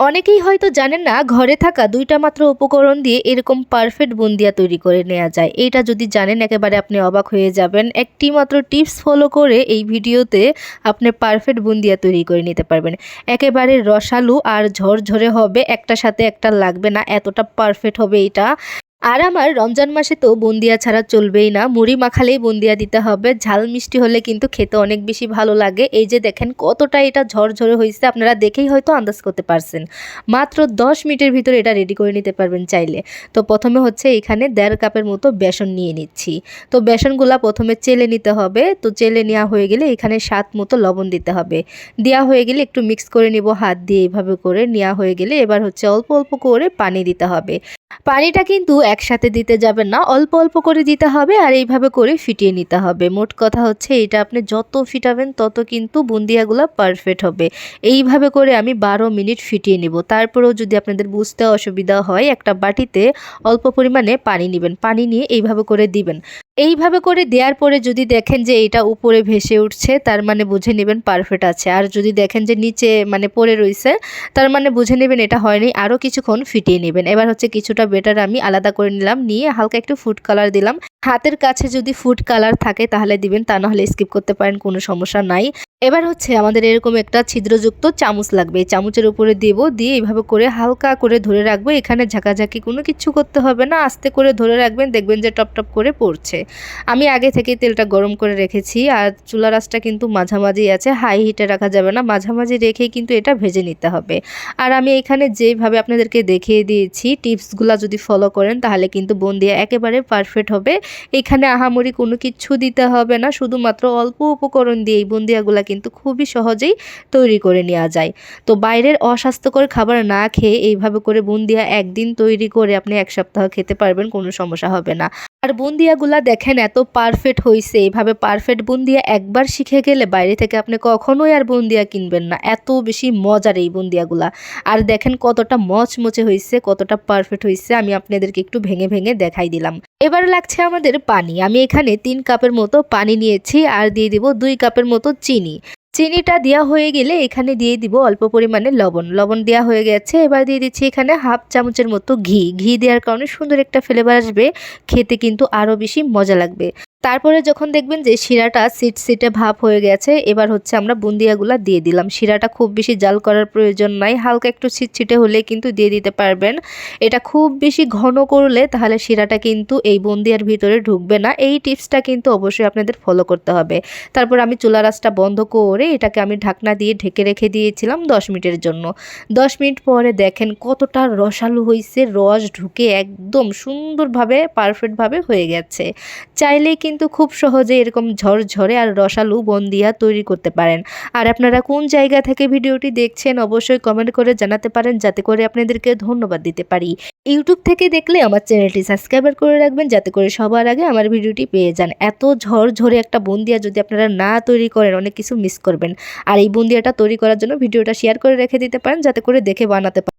অনেকেই হয়তো জানেন না, ঘরে থাকা দুইটা মাত্র উপকরণ দিয়ে এরকম পারফেক্ট বুন্দিয়া তৈরি করে নেওয়া যায়। এটা যদি জানেন, একেবারে আপনি অবাক হয়ে যাবেন। একটি মাত্র টিপস ফলো করে এই ভিডিওতে আপনি পারফেক্ট বুন্দিয়া তৈরি করে নিতে পারবেন। একেবারে রসালু আর ঝরঝরে হবে একটা সাথে একটা লাগবে না, এতটা পারফেক্ট হবে এটা। আর আমার রমজান মাসে তো বুন্দিয়া ছাড়া চলবেই না। মুড়ি মাখালেই বুন্দিয়া দিতে হবে। ঝাল মিষ্টি হলে কিন্তু খেতে অনেক বেশি ভালো লাগে। এই যে দেখেন কতটা এটা ঝরঝরে হয়েছে, আপনারা দেখেই হয়তো আন্দাজ করতে পারছেন। মাত্র দশ মিনিটের ভিতরে এটা রেডি করে নিতে পারবেন চাইলে। তো প্রথমে হচ্ছে এখানে দেড় কাপের মতো বেসন নিয়ে নিচ্ছি। তো বেসনগুলা প্রথমে চেলে নিতে হবে। তো চেলে নেওয়া হয়ে গেলে এখানে স্বাদ মতো লবণ দিতে হবে। দেওয়া হয়ে গেলে একটু মিক্স করে নিব হাত দিয়ে এইভাবে করে। নেওয়া হয়ে গেলে এবার হচ্ছে অল্প অল্প করে পানি দিতে হবে। পানিটা কিন্তু একসাথে দিতে যাবেন না, অল্প অল্প করে দিতে হবে আর এইভাবে করে ফিটিয়ে নিতে হবে। মোট কথা হচ্ছে এটা আপনি যত ফিটাবেন তত কিন্তু বুন্দিয়াগুলো পারফেক্ট হবে। এইভাবে করে আমি বারো মিনিট ফিটিয়ে নিব। তারপরেও যদি আপনাদের বুঝতে অসুবিধা হয়, একটা বাটিতে অল্প পরিমাণে পানি নেবেন। পানি নিয়ে এইভাবে করে দিবেন। এইভাবে করে দেওয়ার পরে যদি দেখেন যে এটা উপরে ভেসে উঠছে, তার মানে বুঝে নেবেন পারফেক্ট আছে। আর যদি দেখেন যে নিচে মানে পড়ে রয়েছে তার মানে বুঝে নেবেন এটা হয়নি আরও কিছুক্ষণ ফিটিয়ে নেবেন। এবার হচ্ছে কিছুটা বেটার আমি আলাদা করে নিলাম, নিয়ে হালকা একটু ফুড কালার দিলাম। হাতের কাছে যদি ফুড কালার থাকে তাহলে দিবেন, তা নাহলে স্কিপ করতে পারেন, কোনো সমস্যা নাই। এবার হচ্ছে আমাদের এরকম একটা ছিদ্রযুক্ত চামচ লাগবে। চামচের উপরে দেবো, দিয়ে এইভাবে করে হালকা করে ধরে রাখব। এখানে ঝাঁকাঝাঁকি কোনো কিছু করতে হবে না। আস্তে করে ধরে রাখবেন, দেখবেন যে টপ টপ করে পড়ছে। আমি আগে থেকে তেলটা গরম করে রেখেছি, আর চুলা রাসটা কিন্তু মাঝামাঝি আছে, হাই হিটে রাখা যাবে না। মাঝামাঝি রেখেই কিন্তু এটা ভেজে নিতে হবে। আর আমি এখানে যেভাবে আপনাদেরকে দেখিয়ে দিয়েছি, টিপসগুলো যদি ফলো করেন, তাহলে কিন্তু বন্দিয়া একেবারে পারফেক্ট হবে। এখানে আহামরি কোনো কিছু দিতে হবে না, শুধুমাত্র অল্প উপকরণ দিয়ে এই বন্দিয়াগুলো কিন্তু খুবই সহজেই তৈরি করে নেওয়া যায়। তো বাইরের অস্বাস্থ্যকর খাবার না খেয়ে এইভাবে করে বুন্দিয়া একদিন তৈরি করে আপনি এক সপ্তাহ খেতে পারবেন, কোনো সমস্যা হবে না। আর বুন্দিয়াগুলা দেখেন এত পারফেক্ট হয়েছে এইভাবে পারফেক্ট বুন্দিয়া একবার শিখে গেলে বাইরে থেকে আপনি কখনোই আর বুন্দিয়া কিনবেন না। এত বেশি মজার এই বুন্দিয়াগুলা। আর দেখেন কতটা মচমচে হয়েছে কতটা পারফেক্ট হয়েছে আমি আপনাদেরকে একটু ভেঙে ভেঙে দেখাই দিলাম। এবার লাগছে আমাদের পানি। আমি এখানে তিন কাপের মতো পানি নিয়েছি, আর দিয়ে দিব দুই কাপের মতো চিনি। চিনিটা দেওয়া হয়ে গেলে এখানে দিয়ে দিব অল্প পরিমাণে লবণ। লবণ দেওয়া হয়ে গেছে, এবার দিয়ে দিচ্ছি এখানে হাফ চামচের মতো ঘি। ঘি দেওয়ার কারণে সুন্দর একটা ফ্লেভার আসবে, খেতে কিন্তু আরও বেশি মজা লাগবে। তারপরে যখন দেখবেন যে শিরাটা সিট সিটে ভাব হয়ে গেছে, এবার হচ্ছে আমরা বুন্দিয়াগুলা দিয়ে দিলাম। শিরাটা খুব বেশি জাল করার প্রয়োজন নাই, হালকা একটু ছিটছিটে হলে কিন্তু দিয়ে দিতে পারবেন। এটা খুব বেশি ঘন করলে তাহলে শিরাটা কিন্তু এই বুন্দিয়ার ভিতরে ঢুকবে না। এই টিপসটা কিন্তু অবশ্যই আপনাদের ফলো করতে হবে। তারপর আমি চুলা রাসটা বন্ধ করে এটাকে আমি ঢাকনা দিয়ে ঢেকে রেখে দিয়েছিলাম দশ মিনিটের জন্য। দশ মিনিট পরে দেখেন কতটা রসালো হয়েছে রস ঢুকে একদম সুন্দরভাবে, পারফেক্টভাবে হয়ে গেছে। চাইলেই কিন্তু খুব সহজে এরকম ঝরঝরে আর রসালু বন্দিয়া তৈরি করতে পারেন। আর আপনারা কোন জায়গা থেকে ভিডিওটি দেখছেন অবশ্যই কমেন্ট করে জানাতে পারেন, যাতে করে আপনাদেরকে ধন্যবাদ দিতে পারি। ইউটিউব থেকে দেখলে আমার চ্যানেলটি সাবস্ক্রাইবার করে রাখবেন, যাতে করে সবার আগে আমার ভিডিওটি পেয়ে যান। এত ঝরঝরে একটা বন্দিয়া যদি আপনারা না তৈরি করেন, অনেক কিছু মিস করবেন। আর এই বন্দিয়াটা তৈরি করার জন্য ভিডিওটা শেয়ার করে রেখে দিতে পারেন, যাতে করে দেখে বানাতে পারেন।